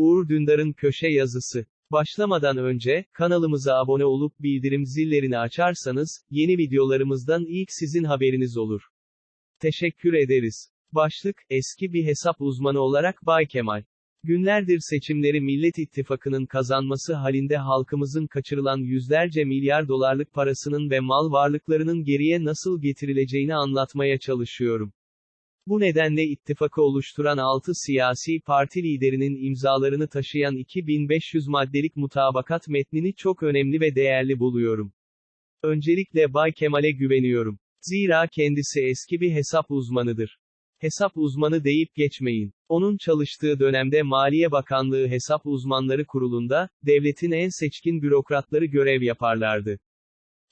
Uğur Dündar'ın köşe yazısı. Başlamadan önce, kanalımıza abone olup bildirim zillerini açarsanız, yeni videolarımızdan ilk sizin haberiniz olur. Teşekkür ederiz. Başlık, eski bir hesap uzmanı olarak Bay Kemal. Günlerdir seçimleri Millet İttifakı'nın kazanması halinde halkımızın kaçırılan yüzlerce milyar dolarlık parasının ve mal varlıklarının geriye nasıl getirileceğini anlatmaya çalışıyorum. Bu nedenle ittifakı oluşturan 6 siyasi parti liderinin imzalarını taşıyan 2500 maddelik mutabakat metnini çok önemli ve değerli buluyorum. Öncelikle Bay Kemal'e güveniyorum. Zira kendisi eski bir hesap uzmanıdır. Hesap uzmanı deyip geçmeyin. Onun çalıştığı dönemde Maliye Bakanlığı Hesap Uzmanları Kurulu'nda, devletin en seçkin bürokratları görev yaparlardı.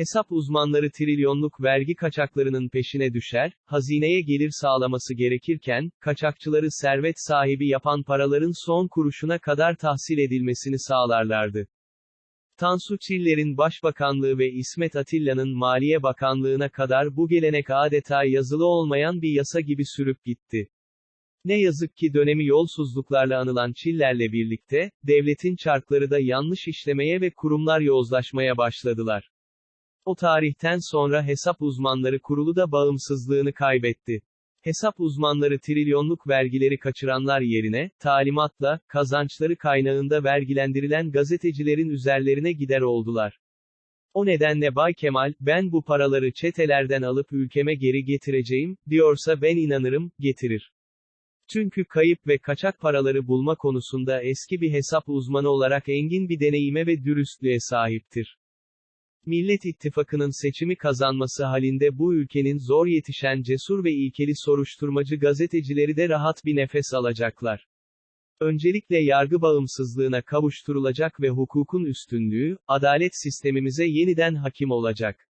Hesap uzmanları trilyonluk vergi kaçaklarının peşine düşer, hazineye gelir sağlaması gerekirken, kaçakçıları servet sahibi yapan paraların son kuruşuna kadar tahsil edilmesini sağlarlardı. Tansu Çiller'in Başbakanlığı ve İsmet Atilla'nın Maliye Bakanlığına kadar bu gelenek adeta yazılı olmayan bir yasa gibi sürüp gitti. Ne yazık ki dönemi yolsuzluklarla anılan Çiller'le birlikte, devletin çarkları da yanlış işlemeye ve kurumlar yozlaşmaya başladılar. O tarihten sonra hesap uzmanları kurulu da bağımsızlığını kaybetti. Hesap uzmanları trilyonluk vergileri kaçıranlar yerine, talimatla, kazançları kaynağında vergilendirilen gazetecilerin üzerlerine gider oldular. O nedenle Bay Kemal, ben bu paraları çetelerden alıp ülkeme geri getireceğim, diyorsa ben inanırım, getirir. Çünkü kayıp ve kaçak paraları bulma konusunda eski bir hesap uzmanı olarak engin bir deneyime ve dürüstlüğe sahiptir. Millet İttifakı'nın seçimi kazanması halinde bu ülkenin zor yetişen cesur ve ilkeli soruşturmacı gazetecileri de rahat bir nefes alacaklar. Öncelikle yargı bağımsızlığına kavuşturulacak ve hukukun üstünlüğü, adalet sistemimize yeniden hakim olacak.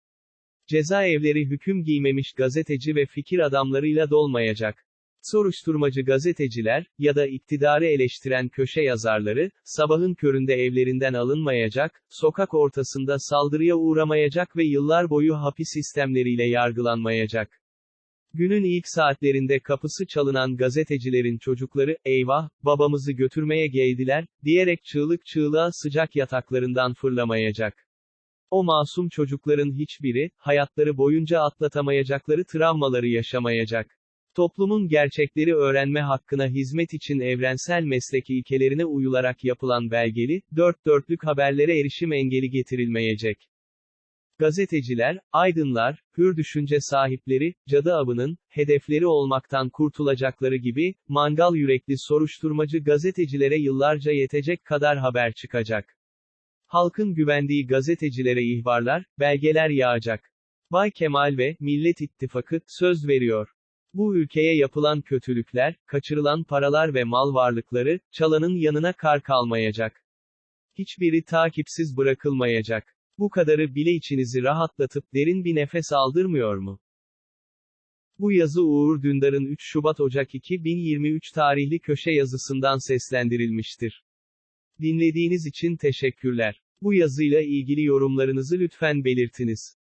Cezaevleri hüküm giymemiş gazeteci ve fikir adamlarıyla dolmayacak. Soruşturmacı gazeteciler, ya da iktidarı eleştiren köşe yazarları, sabahın köründe evlerinden alınmayacak, sokak ortasında saldırıya uğramayacak ve yıllar boyu hapis sistemleriyle yargılanmayacak. Günün ilk saatlerinde kapısı çalınan gazetecilerin çocukları, eyvah, babamızı götürmeye geldiler, diyerek çığlık çığlığa sıcak yataklarından fırlamayacak. O masum çocukların hiçbiri, hayatları boyunca atlatamayacakları travmaları yaşamayacak. Toplumun gerçekleri öğrenme hakkına hizmet için evrensel meslek ilkelerine uyularak yapılan belgeli, dört dörtlük haberlere erişim engeli getirilmeyecek. Gazeteciler, aydınlar, hür düşünce sahipleri, cadı avının, hedefleri olmaktan kurtulacakları gibi, mangal yürekli soruşturmacı gazetecilere yıllarca yetecek kadar haber çıkacak. Halkın güvendiği gazetecilere ihbarlar, belgeler yağacak. Bay Kemal ve Millet İttifakı, söz veriyor. Bu ülkeye yapılan kötülükler, kaçırılan paralar ve mal varlıkları, çalanın yanına kar kalmayacak. Hiçbiri takipsiz bırakılmayacak. Bu kadarı bile içinizi rahatlatıp derin bir nefes aldırmıyor mu? Bu yazı Uğur Dündar'ın 3 Şubat Ocak 2023 tarihli köşe yazısından seslendirilmiştir. Dinlediğiniz için teşekkürler. Bu yazıyla ilgili yorumlarınızı lütfen belirtiniz.